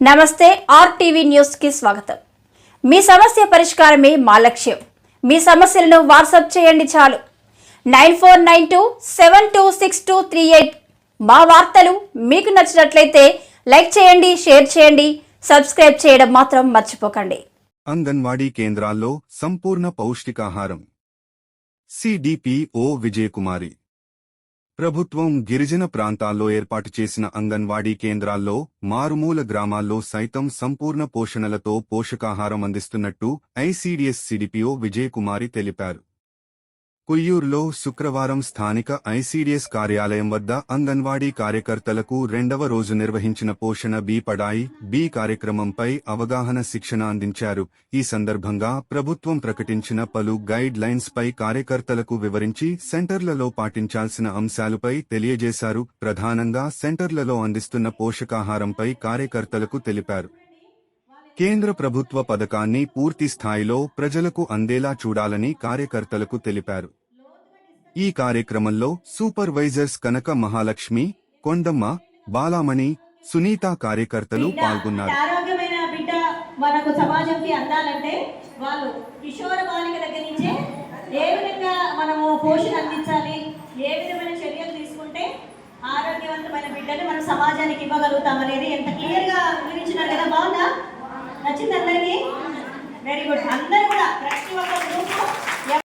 నమస్తే ఆర్టీవీ న్యూస్కి స్వాగతం. మీ సమస్య పరిష్కారమే మా లక్ష్యం. మీ సమస్యలను వాట్సాప్ చేయండి చాలు. Nine four nine two seven two six two three eight మా వార్తలు మీకు నచ్చినట్లయితే లైక్ చేయండి షేర్ చేయండి సబ్స్క్రైబ్ చేయడం మాత్రం మర్చిపోకండి. అంగన్వాడీ కేంద్రాల్లో సంపూర్ణ పౌష్టికాహారం. సిడిపిఓ విజయకుమారి. ప్రభుత్వం గిరిజన ప్రాంతాల్లో ఏర్పాటు చేసిన అంగన్వాడీ కేంద్రాల్లో మారుమూల గ్రామాల్లో సైతం సంపూర్ణ పోషణలతో పోషకాహారం అందిస్తున్నట్టు ఐసీడీఎస్ సిడిపిఓ విజయకుమారి తెలిపారు. కుయ్యూరులో శుక్రవారం స్థానిక ఐసీడీఎస్ కార్యాలయం వద్ద అంగన్వాడీ కార్యకర్తలకు రెండవ రోజు నిర్వహించిన పోషణ బీ పడాయి బి కార్యక్రమంపై అవగాహన శిక్షణ అందించారు. ఈ సందర్భంగా ప్రభుత్వం ప్రకటించిన పలు గైడ్ లైన్స్ పై కార్యకర్తలకు వివరించి సెంటర్లలో పాటించాల్సిన అంశాలపై తెలియజేశారు. ప్రధానంగా సెంటర్లలో అందిస్తున్న పోషకాహారంపై కార్యకర్తలకు తెలిపారు. కేంద్ర ప్రభుత్వ పథకాన్ని పూర్తి స్థాయిలో ప్రజలకు అందేలా చూడాలని కార్యకర్తలకు తెలిపారు. ఈ కార్యక్రమంలో సూపర్వైజర్స్ కనక మహాలక్ష్మి కొండమ్మ బాలామణి సునీత కార్యకర్తలు పాల్గొన్నారు. ఆరోగ్యమైన బిడ్డ మనకు సమాజంకి అందాలంటే వాళ్ళు కిషోర బాలిక దగ్గర నుంచే ఏ విధంగా మనము పోషణ అందించాలి ఏ విధమైన చర్యలు తీసుకుంటే ఆరోగ్యవంతమైన బిడ్డని మనం సమాజానికి ఇవ్వగలుగుతాం అనేది ఎంత క్లియర్గా వివరించినారు కదా బాగుందా? నచ్చింది అందరికి? వెరీ గుడ్ అందరు కూడా ప్రతి ఒక్క గ్రూప్